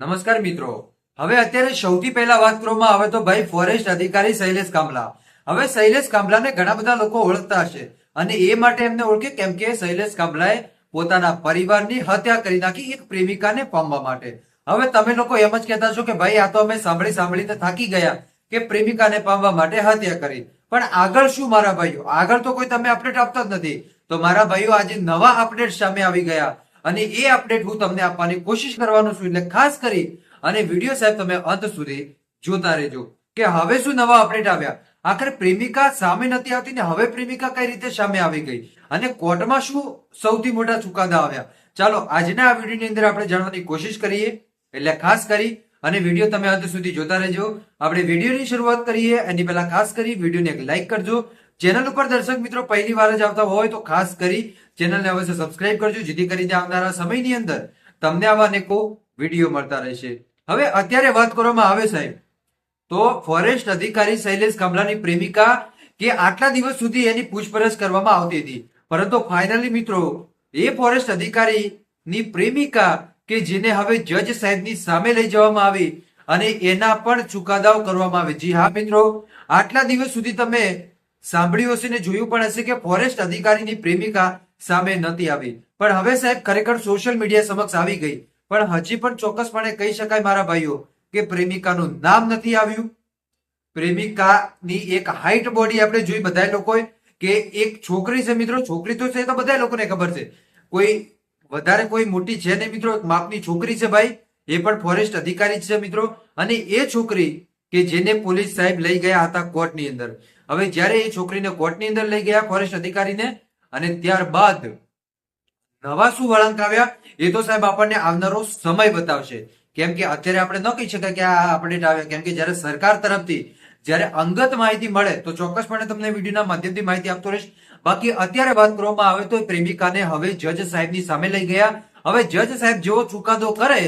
નમસ્કાર મિત્રો. હવે અત્યારે સૌથી પહેલા વાત કરવામાં આવે તો ભાઈ ફોરેસ્ટ અધિકારી શૈલેષ કામલા. હવે શૈલેષ કામલાને ઘણા બધા લોકો ઓળખતા હશે અને એ માટે એમને ઓળખે કેમ કે શૈલેષ કામલાએ પોતાના પરિવારની હત્યા કરી નાખી એક પ્રેમિકાને પામવા માટે. હવે તમે લોકો એમ જ કહેતા છો કે ભાઈ આ તો અમે સાંભળી સાંભળીને થાકી ગયા કે પ્રેમિકાને પામવા માટે હત્યા કરી. પણ આગળ શું મારા ભાઈઓ? આગળ તો કોઈ તમે અપડેટ આપતા જ નથી. તો મારા ભાઈઓ આજે નવા અપડેટ સામે આવી ગયા. અને એ અપડેટ હું તમને આપવાની કોશિશ કરવાનો છું. એટલે ખાસ કરી અને વીડિયો સાહેબ તમે અંત સુધી જોતા રહેજો. કે હવે શું નવા અપડેટ આવ્યા? આખરે પ્રેમિકા સામે નથી આવતી ને હવે પ્રેમિકા કઈ રીતે સામે આવી ગઈ? અને કોર્ટમાં શું સૌથી મોટા ચુકાદા આવ્યા? ચાલો આજના આ વિડીયોની અંદર આપણે જાણવાની કોશિશ કરીએ. એટલે ખાસ કરી અને વીડિયો તમે અંત સુધી જોતા રહેજો. આપણે વિડીયોની શરૂઆત કરીએ. એની પહેલા ખાસ કરી વિડીયોને એક લાઈક કરજો. ચેનલ ઉપર દર્શક મિત્રો પહેલી વાર જ આવતા હોય તો ખાસ કરી ચેનલને અવશ્ય સબસ્ક્રાઇબ કરજો, જેથી કરીને આવનારા સમયની અંદર તમને આવા અનેકો વીડિયો મળતા રહેશે. હવે અત્યારે વાત કરવામાં આવે સાહેબ, તો ફોરેસ્ટ અધિકારી શૈલેષ કમલાની પ્રેમિકા કે આટલા દિવસ સુધી એની પૂછપરછ કરવામાં આવતી હતી. પરંતુ ફાઇનલી મિત્રો, એ ફોરેસ્ટ અધિકારીની પ્રેમિકા કે જેને હવે જજ સાહેબની સામે લઈ જવામાં આવી અને એના પણ ચુકાદાઓ કરવામાં આવે. જી હા મિત્રો, આટલા દિવસ સુધી તમે સાંભળ્યું હશે ને જોયું પણ હશે કે ફોરેસ્ટ અધિકારીની પ્રેમિકા સામે નથી આવી. પણ હવે સાહેબ ખરેખર સોશિયલ મીડિયા સમક્ષ આવી ગઈ. પણ હજી પણ ચોક્કસપણે કહી શકાય મારા ભાઈઓ કે પ્રેમિકાનું નામ નથી આવ્યું. પ્રેમિકાની એક હાઈટ બોડી આપણે જોઈ બધા લોકોએ કે એક છોકરી છે મિત્રો, છોકરી તો છે તો બધા લોકોને ખબર છે. કોઈ વધારે કોઈ મોટી છે નહીં મિત્રો માપની છોકરી છે ભાઈ. એ પણ ફોરેસ્ટ અધિકારી છે મિત્રો. અને એ છોકરી કે જેને પોલીસ સાહેબ લઈ ગયા હતા કોર્ટની અંદર. હવે જ્યારે એ છોકરીને કોર્ટની અંદર લઈ ગયા ફોરેસ્ટ અધિકારીને, અને ત્યારબાદ નવા શું વળાંક આવ્યા, એ તો સાહેબ આપણને આવનારો સમય બતાવશે. કેમ કે અત્યારે આપણે ન કહી શકાય કે આ અપડેટ આવ્યા. કેમ કે જ્યારે સરકાર તરફથી જ્યારે અંગત માહિતી મળે, તો ચોક્કસપણે તમને વિડીયોના માધ્યમથી માહિતી આપતો રહીશ. બાકી અત્યારે વાત કરવામાં આવે તો પ્રેમિકાને હવે જજ સાહેબની સામે લઈ ગયા. હવે જજ સાહેબ જેવો ચુકાદો કરે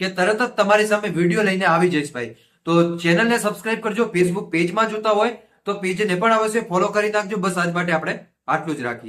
કે તરત જ તમારી સામે વીડિયો લઈને આવી જઈશ ભાઈ. તો ચેનલને સબસ્ક્રાઇબ કરજો. ફેસબુક પેજમાં જોતા હોય. તો પેજને પણ અવશ્ય ફોલો કરી નાખજો. બસ આજ માટે આપણે આટલું જ રાખીએ.